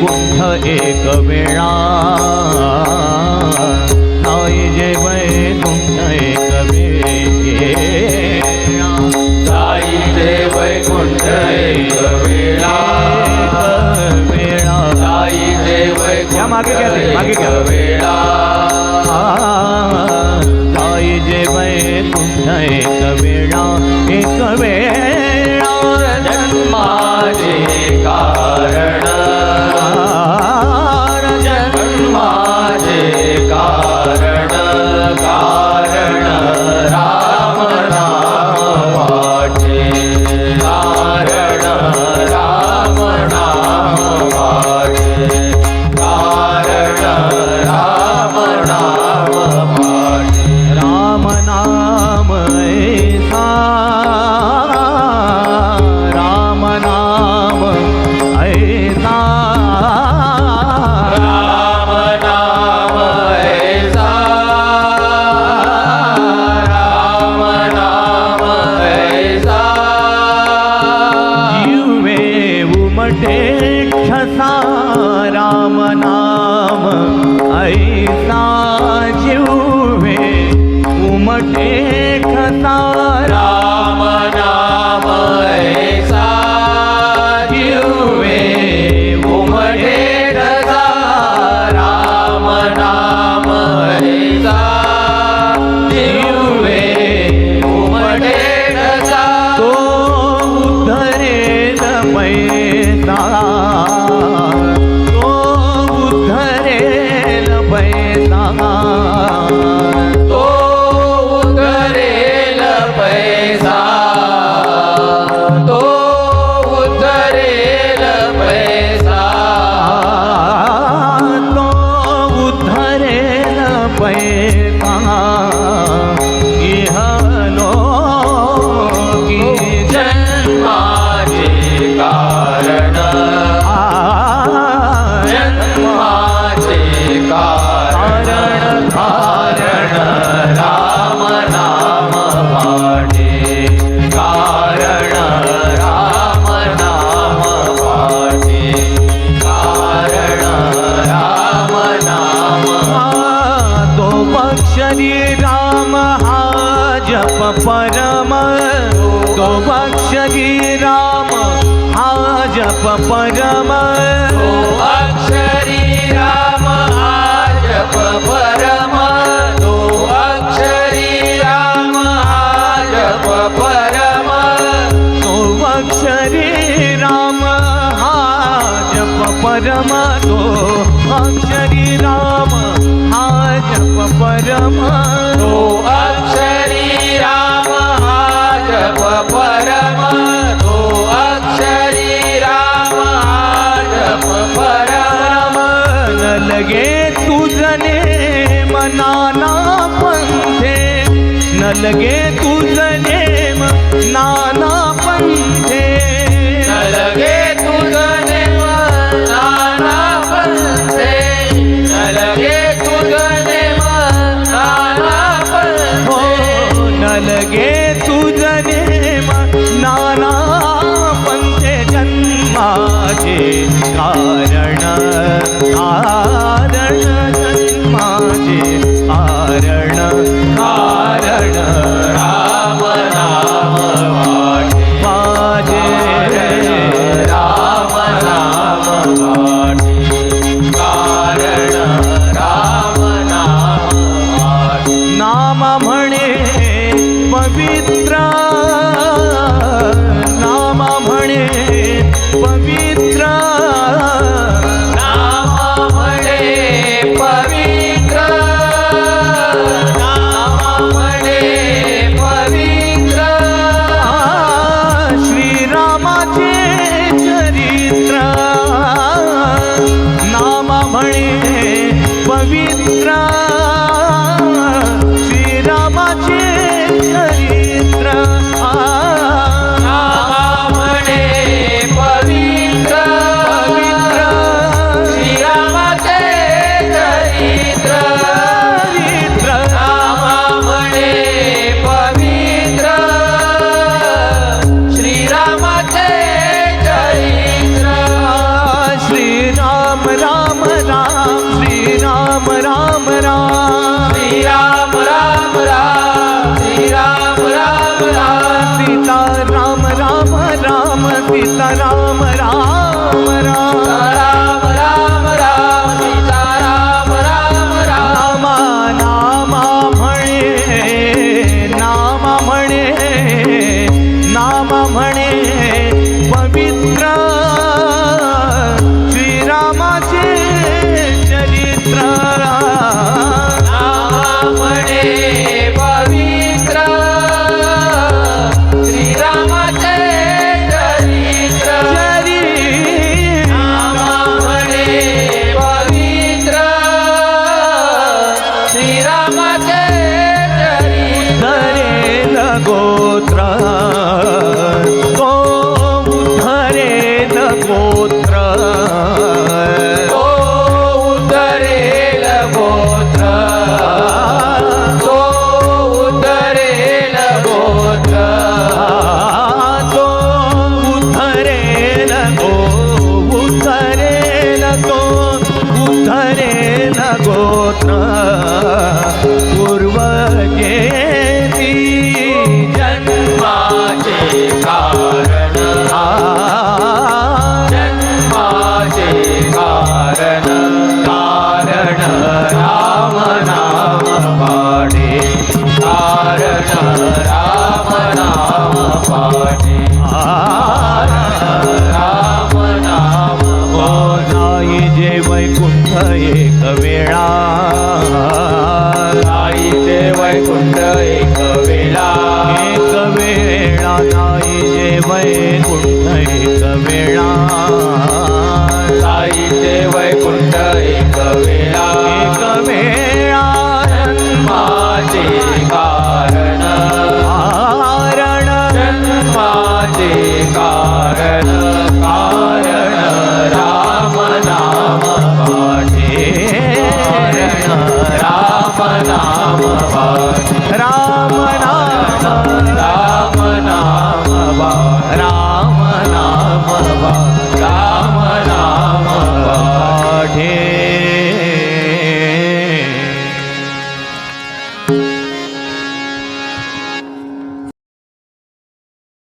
कुंठ एक वेळा. साई जे वैकुंठ एक वेळा. वेळा. एक मागे घ्या मागे घ्या. उमटे राम नाम ऐसा जीवे उमटे पैदा जप परम तो अक्षरी राम हा जप परम। तो अक्षरी राम जप परम। तो अक्षरी राम जप परम। तो अक्षरी राम परम तो अक्षरी राम जप परम न लगे तुझने मनाना पंथे. न लगे तुझने नाना पंथे. न लगे तुझने नाना पंथे. न लगे तुझने नाना हो पंथे. न लगे नाना पंथे जन्माचे कारण कारण जन्माचे कारण कारण राम नाम राम कारण राम नाम म्हणे पवित्र पवित्र राम राम. राम श्री राम राम. राम श्री राम राम राम. सीता राम राम राम सीता राम राम राम. राम राम राम. सीता राम राम राम. नामा नामा म्हणे नामा म्हणे नामा म्हणे पवित्र श्रीरामाचे चरित्र. एक वेळा. ते वैकुंठ एक वेळा. एक वेळा नाई जे वैकुंठ एक वेळा. आई ते वैकुंठ एक वेळा. एक वेळा. जन्माचे